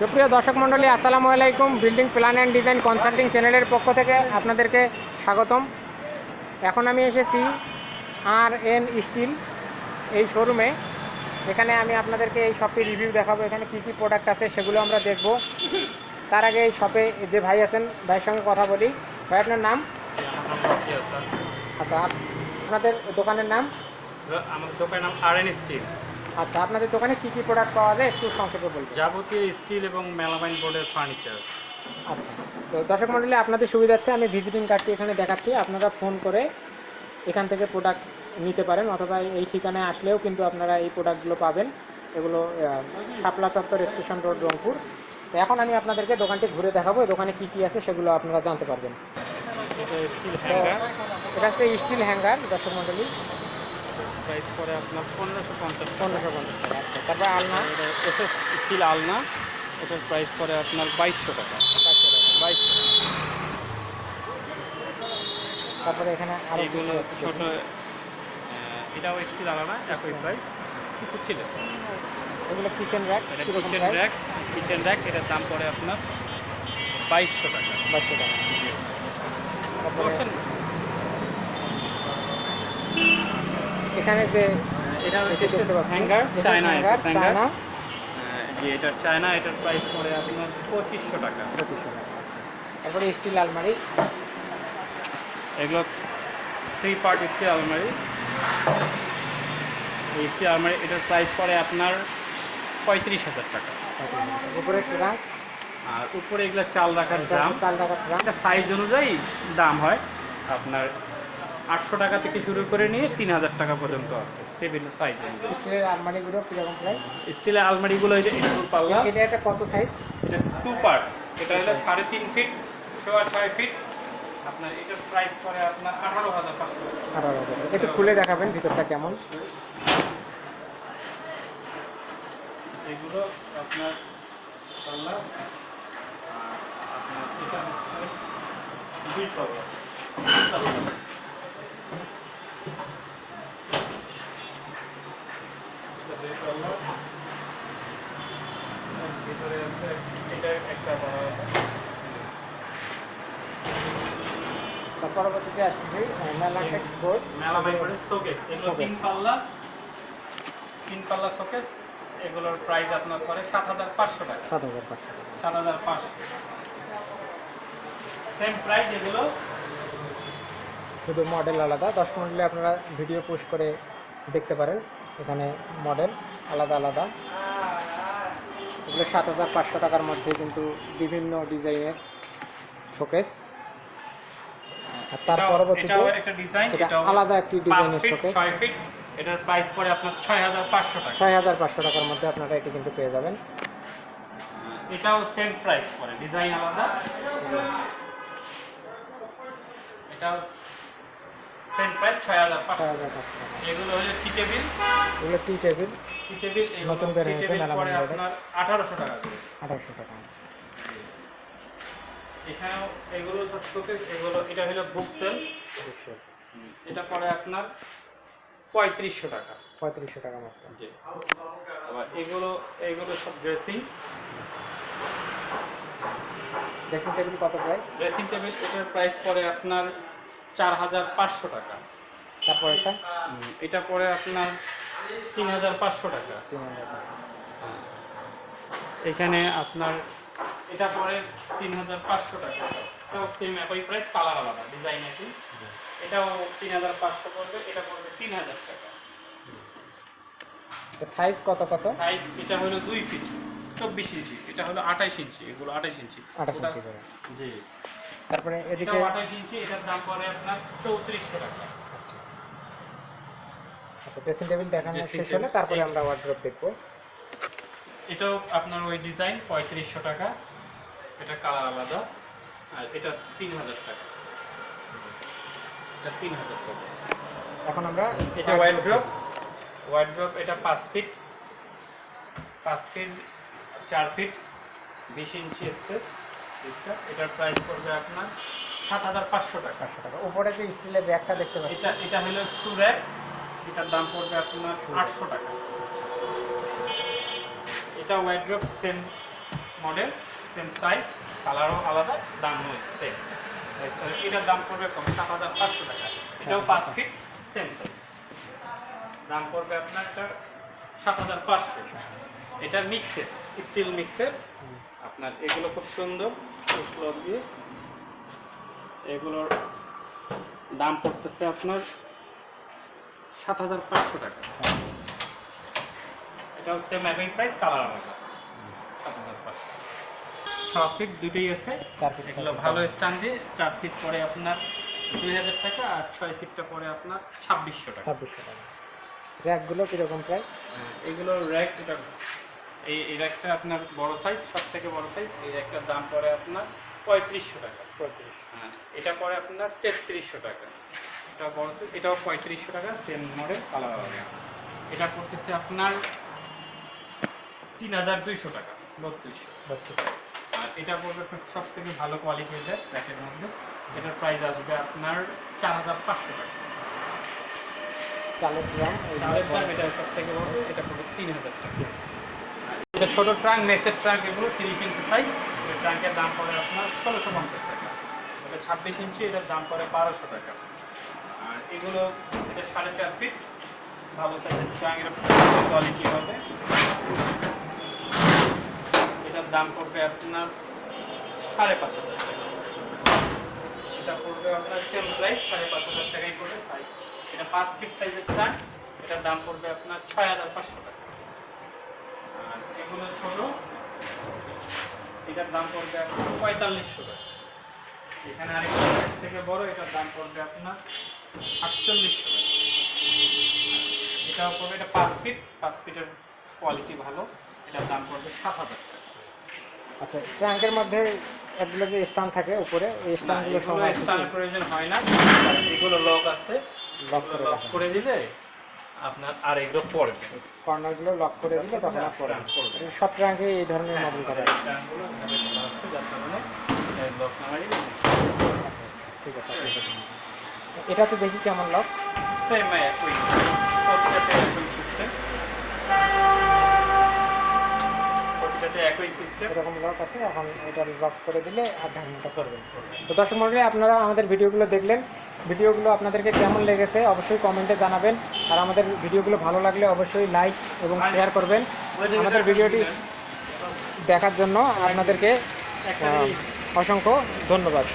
সুপ্রিয় দর্শক মণ্ডলী আসসালামু আলাইকুম। Building plan and design consulting চ্যানেলের পক্ষ থেকে আপনাদেরকে স্বাগতম। এখন আমি এসেছি আর এন স্টিল এই শোরুমে এখানে আমি আপনাদেরকে এই শপটির রিভিউ দেখাবো এখানে কী কী প্রোডাক্ট আছে সেগুলো আমরা দেখব। তার আগে এই শপে যে ভাই আছেন ভাইয়ের সঙ্গে কথা বলি। ভাই আপনার নাম? আচ্ছা আপনাদের দোকানের নাম? আমার দোকানের নাম আর এন স্টিল আচ্ছা আপনাদের দোকানে কী কী প্রোডাক্ট পাওয়া যায়? একটু সংক্ষেপে বলবেন। যাবতীয় স্টিল এবং মেলামাইন বোর্ডের ফার্নিচার আচ্ছা তো দর্শক মণ্ডলী আপনাদের সুবিধার্থে আমি ভিজিটিং কার্ডটি এখানে দেখাচ্ছি। আপনারা ফোন করে এখান থেকে প্রোডাক্ট নিতে পারেন অথবা এই ঠিকানায় আসলেও কিন্তু আপনারা এই প্রোডাক্টগুলো পাবেন। এগুলো শাপলা চত্বর স্টেশন রোড রংপুর। তো এখন আমি আপনাদেরকে দোকানটি ঘুরে দেখাবো দোকানে কী কী আছে সেগুলো আপনারা জানতে পারবেন। এটা হচ্ছে স্টিল হ্যাঙ্গার দর্শক মণ্ডলী প্রাইস পরে আপনার পনেরোশো পঞ্চাশ পনেরোশো পঞ্চাশ টাকা আচ্ছা। তারপর আলনা? এটা এসএস স্টিল আলনা। এটার প্রাইস পরে আপনার বাইশশো টাকা। পাঁচশো টাকা বাইশশো। তারপরে এখানে এইগুলো ছোট এটাও স্টিল আলনা একই প্রাইস কিছু ছিল। এগুলো kitchen rack kitchen rack kitchen rack এটার দাম পড়ে আপনার বাইশশো টাকা। বাইশশো টাকা। তারপরে? এখানে যে এটা হচ্ছে হ্যাঙ্গার চায়না চায়না। যে এটা চায়না এটার প্রাইস পড়ে আপনার পঁচিশশো টাকা। পঁচিশশো টাকা আচ্ছা। তারপরে স্টিল আলমারি। এগুলো থ্রি পার্ট স্টিল আলমারি। এই স্টিল আলমারি এটার প্রাইস পড়ে আপনার পঁয়ত্রিশ হাজার টাকা। উপরে আর উপরে এগুলো চাল রাখার দাম। চাল ট্রাঙ্ক এটা সাইজ অনুযায়ী দাম হয়। আপনার আটশো টাকা থেকে শুরু করে নিয়ে তিন হাজার টাকা পর্যন্ত আছে। বিভিন্ন সাইজ স্টিলের আলমারিগুলো কীরকম প্রাইস স্টিলের আলমারিগুলো এটা একটু পাল্লা। এটা একটা কত সাইজ এটা টু পার্ট এটা হলো সাড়ে তিন ফিট সোয়া ছয় ফিট আপনার এটার প্রাইস পড়ে আপনার আঠারো হাজার পাঁচশো। আঠারো হাজার একটু খুলে দেখাবেন ভিতরটা কেমন? এগুলো আপনার পাল্লা আপনার এটা হচ্ছে দুই পাল্লা। ভিতরে আছে এটা একটা পরবর্তীতে আসতেছি মেলাটেক্স বোর্ড মেলা বাইপারে শোকেস এগুলো। তিন পাল্লা তিন পাল্লা শোকেস এগুলোর প্রাইস আপনার পরে সাত হাজার পাঁচশো টাকা। সাত হাজার পাঁচশো সাত হাজার পাঁচশো। সেম প্রাইস এগুলো শুধু মডেল আলাদা দশ মডেলে আপনারা ভিডিও পোস্ট করে দেখতে পারেন। এখানে মডেল আলাদা আলাদা। এগুলো সাত হাজার পাঁচশো টাকার মধ্যে কিন্তু বিভিন্ন ডিজাইনের শোকেস আর তার পরবর্তীতে এটা আলাদা একটি ডিজাইনের শোকেস ছয় এটার প্রাইস পড়ে আপনার ছয় হাজার পাঁচশো টাকা। ছয় হাজার পাঁচশো টাকার মধ্যে আপনারা এটি কিন্তু পেয়ে যাবেন। এটাও সেম প্রাইস পড়ে ডিজাইন আলাদা। এটাও সেম প্রাইস ছয় হাজার পাঁচশো। হাজার পাঁচশো টাকা। এগুলো হলো টি টেবিল এগুলো টি টেবিল টি টেবিল নতুন বের হয়েছে টেবিল মেলা পড়ে মন্দিরে। আপনার আঠারোশো টাকা আঠারোশো টাকা। এখানেও এগুলো শোকেস এগুলো এটা হলো বুক সেল এটা পড়ে আপনার পঁয়ত্রিশশো টাকা। পঁয়ত্রিশশো টাকা মাত্র। জি। আবার এগুলো এগুলো সব ড্রেসিং ড্রেসিং টেবিল কত প্রাইস ড্রেসিং টেবিল এটার প্রাইস পড়ে আপনার চার হাজার পাঁচশো টাকা। তারপর এটা? এটা পড়ে আপনার তিন হাজার পাঁচশো টাকা। তিন হাজার পাঁচশো। এখানে আপনার এটা পড়ে তিন হাজার পাঁচশো টাকা। এটাও সেম একই প্রাইস কালার আলাদা ডিজাইন একই। এটাও তিন হাজার পাঁচশো পড়বে এটা পড়বে তিন হাজার টাকা। সাইজ কত কত? সাইজ এটা হলো দুই ফিট চব্বিশ ইঞ্চি এটা হলো আঠাইশ ইঞ্চি এগুলো আঠাইশ ইঞ্চি। আঠাশ ইঞ্চি করে। জি। তারপরে এদিকে আঠাইশ ইঞ্চি এটার দাম পড়ে আপনার চৌত্রিশশো টাকা। আচ্ছা। আচ্ছা ড্রেসিং টেবিল দেখানো শেষ হলে তারপরে আমরা ওয়ার্ড্রপ দেখব। এটাও আপনার ওই ডিজাইন পঁয়ত্রিশশো টাকা। এটা কালার আলাদা। আর এটা তিন হাজার টাকা। এটা তিন হাজার টাকা। এখন আমরা এটা হোয়াইট ড্রপ হোয়াইট ড্রপ এটা পাঁচ ফিট পাঁচ ফিট চার ফিট বিশ ইঞ্চি স্পেস এটার প্রাইস পড়বে আপনার সাত হাজার পাঁচশো টাকা। পাঁচশো টাকা। উপরে যে স্টিলের ব্যাগটা দেখতে পাচ্ছি এটা এটা হলো সুরেক এটার দাম পড়বে আপনার আটশো টাকা। এটা white drop same model same size কালারও আলাদা দাম সেম এটার দাম পড়বে কম সাত হাজার পাঁচশো টাকা। এটাও পাঁচ ফিট সেম সাইজ দাম পড়বে আপনার সাত হাজার পাঁচশো। এটা মিক্সের স্টিল মিক্সের আপনার এগুলো খুব সুন্দর দিয়ে। এগুলোর দাম পড়তেছে আপনার সাত হাজার পাঁচশো টাকা। এটা হচ্ছে একই প্রাইস কালার আলাদা। সাত হাজার পাঁচশো। ছ ফিট দুটোই আছে। এগুলো ভালো স্ট্যান্ড দিয়ে চার সিট পরে আপনার দুই হাজার টাকা আর ছয় সিটটা পরে আপনার ছাব্বিশশো টাকা। ছাব্বিশশো টাকা। র্যাকগুলো কীরকম প্রাইস এগুলো র্যাক এটা এই এই র্যাকটা আপনার বড় সাইজ সব থেকে বড় সাইজ এই র্যাকটার দাম পড়ে আপনার পঁয়ত্রিশশো টাকা। পঁয়ত্রিশ। হ্যাঁ এটা পড়ে আপনার তেত্রিশশো টাকা। এটা বড় সাইজ এটাও পঁয়ত্রিশশো টাকা সেম মডেল কালার আলাদা এটা পড়তেছে আপনার তিন হাজার দুইশো টাকা বত্রিশশো। বত্রিশ। আর এটা পড়বে সব থেকে ভালো কোয়ালিটি এটা র্যাকের মধ্যে। এটার প্রাইস আসবে আপনার চার হাজার পাঁচশো টাকা। চালের গ্রাম চালের দাম এটা সব থেকে বড় এটা পড়বে তিন হাজার টাকা। এটা ছোট ট্রাঙ্ক, নেসের ট্রাঙ্ক এগুলো ইঞ্চি সাইজ এই ট্রাঙ্কের দাম পড়ে আপনার ষোলোশো পঞ্চাশ টাকা। এটা ছাব্বিশ ইঞ্চি, এটার দাম পড়ে বারোশো টাকা। আর এগুলো, এটা সাড়ে চার ফিট ভালো সাইজের ট্রাঙ্ক, এটা কোয়ালিটি হবে। এটার দাম পড়বে আপনার সাড়ে পাঁচ হাজার টাকা। এটা পড়বে আপনার সেম প্রাইস সাড়ে পাঁচ হাজার টাকাই পড়বে সাইজ এটা পাঁচ ফিট সাইজের ট্রাঙ্ক, এটার দাম পড়বে আপনার ছয় হাজার পাঁচশো টাকা আর এগুলো ছোট এটার দাম পড়বে আপনার পঁয়তাল্লিশশো টাকা। এখানে আরেকটা এর থেকে বড় এটার দাম পড়বে আপনার আটচল্লিশশো টাকা। এটাও পড়বে এটা পাঁচ ফিট পাঁচ ফিটের কোয়ালিটি ভালো এটার দাম পড়বে সাত হাজার টাকা। আচ্ছা ট্রাঙ্কের মধ্যে একগুলো যে স্টান থাকে উপরে এই স্টানগুলো সময় স্টানের প্রয়োজন হয় না। এগুলো লক আছে। লক করে লক করে দিলে আপনার আর এগুলো পড়বে। কর্নারগুলো লক করে দিলে তখন আর পড়ে সব ট্রাঙ্কে এই ধরনের মডেল করা এভাবে করা ঠিক আছে এটা তো দেখি কেমন লক সেম একই সিস্টেম এরকম লক আছে, এখন এটা লক করে দিলে আর ঢাকনাটা করবেন তো দর্শক মন্ডলী, আপনারা আমাদের ভিডিওগুলো দেখলেন। ভিডিওগুলো আপনাদেরকে কেমন লেগেছে অবশ্যই কমেন্টে জানাবেন। আর আমাদের ভিডিওগুলো ভালো লাগলে অবশ্যই লাইক এবং শেয়ার করবেন। আমাদের ভিডিওটি দেখার জন্য আপনাদেরকে অসংখ্য ধন্যবাদ।